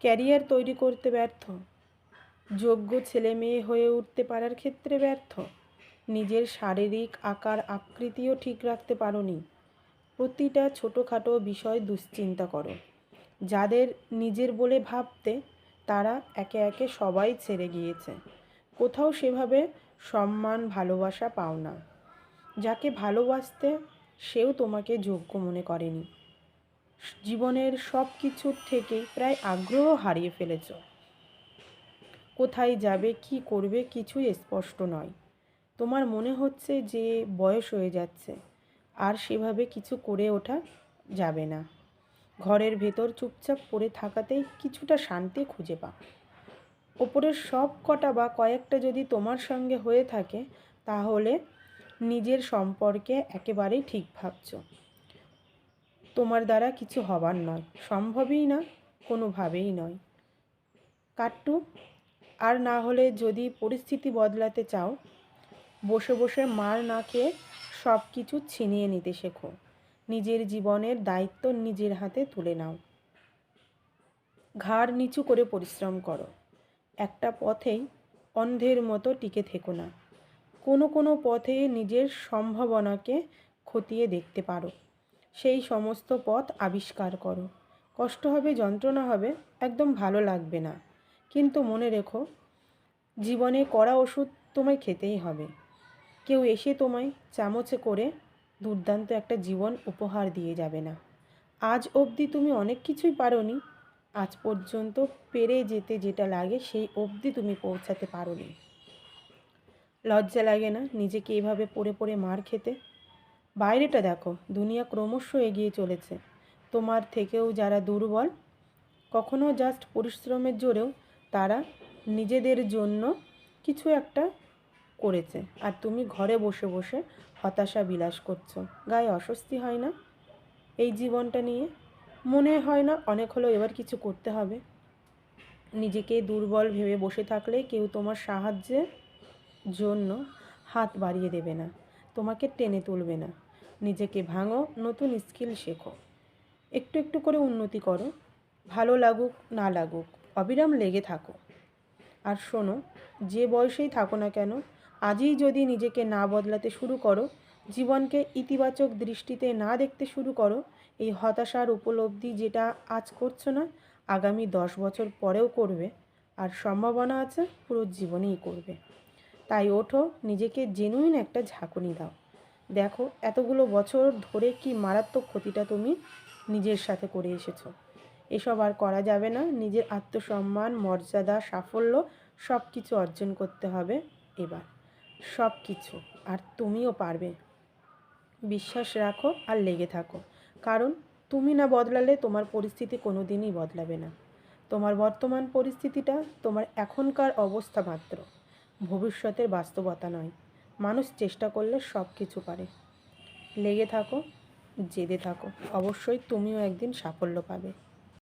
Career তৈরি করতে ব্যর্থ। যোগ্য ছেলে মেয়ে হয়ে উঠতে পারার ক্ষেত্রে ব্যর্থ। নিজের শারীরিক আকার আকৃতিও ঠিক রাখতে পারোনি। প্রতিটা ছোটোখাটো বিষয় দুশ্চিন্তা করো। যাদের নিজের বলে ভাবতে তারা একে একে সবাই ছেড়ে গিয়েছে। কোথাও সেভাবে সম্মান, ভালোবাসা পাও না। যাকে ভালোবাসতে সেও তোমাকে যোগ্য মনে করেনি। জীবনের সব কিছুর থেকে প্রায় আগ্রহ হারিয়ে ফেলেছ। কোথায় যাবে, কি করবে কিছুই স্পষ্ট নয়। তোমার মনে হচ্ছে যে বয়স হয়ে যাচ্ছে, আর সেভাবে কিছু করে ওঠা যাবে না। ঘরের ভেতর চুপচাপ পড়ে থাকাতেই কিছুটা শান্তি খুঁজে পা ওপরের সব কটা বা কয়েকটা যদি তোমার সঙ্গে হয়ে থাকে, তাহলে নিজের সম্পর্কে একেবারেই ঠিক ভাবছ। তোমার দ্বারা কিছু হবার নয়, সম্ভবই না, কোনোভাবেই নয়। কাট্টু, আর না হলে যদি পরিস্থিতি বদলাতে চাও, বসে বসে মার না খেয়ে সব কিছু ছিনিয়ে নিতে শেখো। নিজের জীবনের দায়িত্ব নিজের হাতে তুলে নাও। ঘাড় নিচু করে পরিশ্রম করো। একটা পথেই অন্ধের মতো টিকে থেকো না। কোনো কোনো পথে নিজের সম্ভাবনাকে খতিয়ে দেখতে পারো। সেই সমস্ত পথ আবিষ্কার করো। কষ্ট হবে, যন্ত্রণা হবে, একদম ভালো লাগবে না। কিন্তু মনে রেখো, জীবনে কড়া ওষুধ তোমায় খেতেই হবে। কেউ এসে তোমায় চামচে করে দুর্দান্ত একটা জীবন উপহার দিয়ে যাবে না। আজ অবধি তুমি অনেক কিছুই পারোনি, আজ পর্যন্ত পেরে যেতে যেটা লাগে সেই অবধি তুমি পৌঁছাতে পারোনি। লজ্জা লাগে না নিজেকে এভাবে পড়ে পড়ে মার খেতে? বাইরেটা দেখো, দুনিয়া ক্রমশ এগিয়ে চলেছে। তোমার থেকেও যারা দুর্বল, কখনো জাস্ট পরিশ্রমের জোরেও তারা নিজেদের জন্য কিছু একটা করেছে। আর তুমি ঘরে বসে বসে হতাশা বিলাস করছ। গায়ে অস্বস্তি হয় না? এই জীবনটা নিয়ে মনে হয় না অনেক হলো এবার কিছু করতে হবে। নিজেকে দুর্বল ভেবে বসে থাকলে কেউ তোমার সাহায্যের জন্য হাত বাড়িয়ে দেবে না। তোমাকে টেনে তুলবে না। নিজেকে ভাঙো, নতুন স্কিল শেখো। একটু একটু করে উন্নতি করো, ভালো লাগুক, না লাগুক, অবিরাম লেগে থাকো। আর শোনো, যে বয়সেই থাকো না কেন, আজই যদি নিজেকে না বদলাতে শুরু করো, জীবনকে ইতিবাচক দৃষ্টিতে না দেখতে শুরু করো, এই হতাশার উপলব্ধি যেটা আজ করছ না, আগামী দশ বছর পরেও করবে, আর সম্ভাবনা আছে পুরো জীবনেই করবে। তাই ওঠো, নিজেকে জেনুইন একটা ঝাঁকুনি দাও। দেখো, এতগুলো বছর ধরে কি মারাত্মক ক্ষতিটা তুমি নিজের সাথে করে এসেছ। এসব আর করা যাবে না, নিজের আত্মসম্মান, মর্যাদা, সাফল্য সব কিছু অর্জন করতে হবে এবার সব কিছু আর তুমিও পারবে। বিশ্বাস রাখো আর লেগে থাকো, কারণ তুমি না বদলালে তোমার পরিস্থিতি কোনো দিনই বদলাবে না। তোমার বর্তমান পরিস্থিতিটা তোমার এখনকার অবস্থা মাত্র, ভবিষ্যতের বাস্তবতা নয়। মানুষ চেষ্টা করলে সব কিছু পারে। লেগে থাকো, জেদে থাকো। অবশ্যই তুমিও একদিন সাফল্য পাবে।